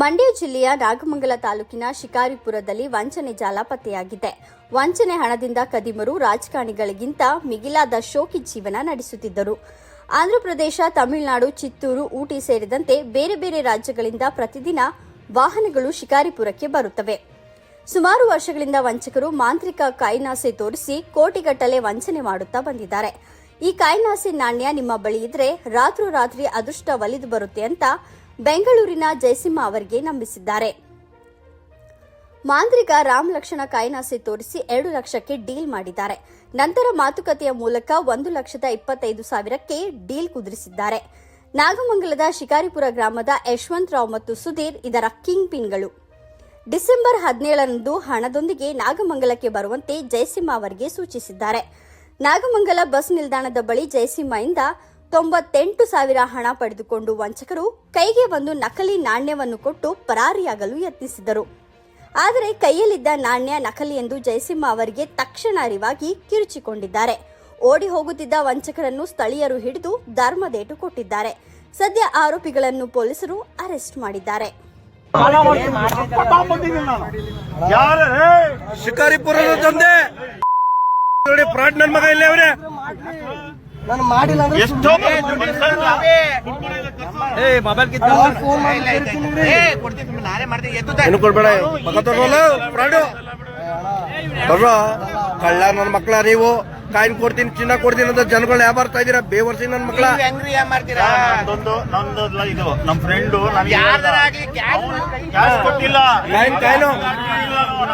ಮಂಡ್ಯ ಜಿಲ್ಲೆಯ ನಾಗಮಂಗಲ ತಾಲೂಕಿನ ಶಿಕಾರಿಪುರದಲ್ಲಿ ವಂಚನೆ ಜಾಲ ಪತ್ತೆಯಾಗಿದೆ ವಂಚನೆ ಹಣದಿಂದ ಕದಿಮರು ರಾಜಕಾರಣಿಗಳಿಗಿಂತ ಮಿಗಿಲಾದ ಶೋಕಿ ಜೀವನ ನಡೆಸುತ್ತಿದ್ದರು. ಆಂಧ್ರಪ್ರದೇಶ, ತಮಿಳುನಾಡು, ಚಿತ್ತೂರು ಊಟಿ ಸೇರಿದಂತೆ ಬೇರೆ ಬೇರೆ ರಾಜ್ಯಗಳಿಂದ ಪ್ರತಿದಿನ ವಾಹನಗಳು ಶಿಕಾರಿಪುರಕ್ಕೆ ಬರುತ್ತವೆ. ಸುಮಾರು ವರ್ಷಗಳಿಂದ ವಂಚಕರು ಮಾಂತ್ರಿಕ ಕಾಯಿನಾಸೆ ತೋರಿಸಿ ಕೋಟಿಗಟ್ಟಲೆ ವಂಚನೆ ಮಾಡುತ್ತಾ ಬಂದಿದ್ದಾರೆ. ಈ ಕಾಯಿನಾಸೆ ನಾಣ್ಯ ನಿಮ್ಮ ಬಳಿ ಇದ್ರೆ ರಾತ್ರೋರಾತ್ರಿ ಅದೃಷ್ಟ ಒಲಿದು ಬರುತ್ತೆ ಅಂತ ಬೆಂಗಳೂರಿನ ಜಯಸಿಂಹ ಅವರಿಗೆ ನಂಬಿಸಿದ್ದಾರೆ. ಮಾಂತ್ರಿಕ ರಾಮ್ ಲಕ್ಷಣ ಕಾಯಿನಾಸೆ ತೋರಿಸಿ ಎರಡು ಲಕ್ಷಕ್ಕೆ ಡೀಲ್ ಮಾಡಿದ್ದಾರೆ. ನಂತರ ಮಾತುಕತೆಯ ಮೂಲಕ ಒಂದು ಲಕ್ಷದ ಇಪ್ಪತ್ತೈದು ಸಾವಿರಕ್ಕೆ ಡೀಲ್ ಕುದುರಿಸಿದ್ದಾರೆ. ನಾಗಮಂಗಲದ ಶಿಕಾರಿಪುರ ಗ್ರಾಮದ ಯಶವಂತ್ ರಾವ್ ಮತ್ತು ಸುಧೀರ್ ಇದರ ಕಿಂಗ್ ಪಿನ್ಗಳು. ಡಿಸೆಂಬರ್ ಹದಿನೇಳರಂದು ಹಣದೊಂದಿಗೆ ನಾಗಮಂಗಲಕ್ಕೆ ಬರುವಂತೆ ಜಯಸಿಂಹ ಅವರಿಗೆ ಸೂಚಿಸಿದ್ದಾರೆ. ನಾಗಮಂಗಲ ಬಸ್ ನಿಲ್ದಾಣದ ಬಳಿ ಜಯಸಿಂಹಯಿಂದ ತೊಂಬತ್ತೆಂಟು ಸಾವಿರ ಹಣ ಪಡೆದುಕೊಂಡು ವಂಚಕರು ಕೈಗೆ ಒಂದು ನಕಲಿ ನಾಣ್ಯವನ್ನು ಕೊಟ್ಟು ಪರಾರಿಯಾಗಲು ಯತ್ನಿಸಿದರು. ಆದರೆ ಕೈಯಲ್ಲಿದ್ದ ನಾಣ್ಯ ನಕಲಿ ಎಂದು ಜಯಸಿಂಹ ಅವರಿಗೆ ತಕ್ಷಣ ಅರಿವಾಗಿ ಕಿರುಚಿಕೊಂಡಿದ್ದಾರೆ. ಓಡಿ ಹೋಗುತ್ತಿದ್ದ ವಂಚಕರನ್ನು ಸ್ಥಳೀಯರು ಹಿಡಿದು ಧರ್ಮದೇಟು ಕೊಟ್ಟಿದ್ದಾರೆ. ಸದ್ಯ ಆರೋಪಿಗಳನ್ನು ಪೊಲೀಸರು ಅರೆಸ್ಟ್ ಮಾಡಿದ್ದಾರೆ. ಶಿಕಾರಿಪುರದ ತಂದೆ. ನೋಡಿ ಮಗ ಇಲ್ಲೇ ನಾನು ಮಾಡಿಲ್ಲ ಅಂದ್ರೆ ಕಳ್ಳ ನನ್ ಮಕ್ಳ ನೀವು. ಕಾಯಿನ್ ಕೊಡ್ತೀನಿ ಚಿನ್ನ ಕೊಡ್ತೀನಿ ಅಂತ ಜನಗಳು ಯಾವ ಬರ್ತಾ ಇದೀರಾ ಬೇವರ್ಸಿ ನನ್ ಮಾಡ್ತೀರಾ? ನಂದೊಂದು ನಂದೊಂದು ಇದು ನಮ್ ಫ್ರೆಂಡು ಕ್ಯಾಶ್ ಕೊಟ್ಟಿಲ್ಲ. ಕಾಯಿನ್ ಕಾಯಿನು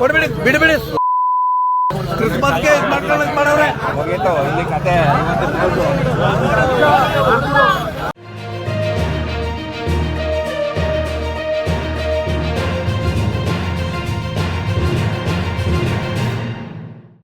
ಕೊಡ್ಬೇಡಿ ಬಿಡ್ಬಿಡಿ. ಕ್ರಿಸ್ಮಸ್ಗೆ ಇದು ಮಾಡ್ಕೊಳ್ಳೋಕೆ ಮಾಡವ್ರೆ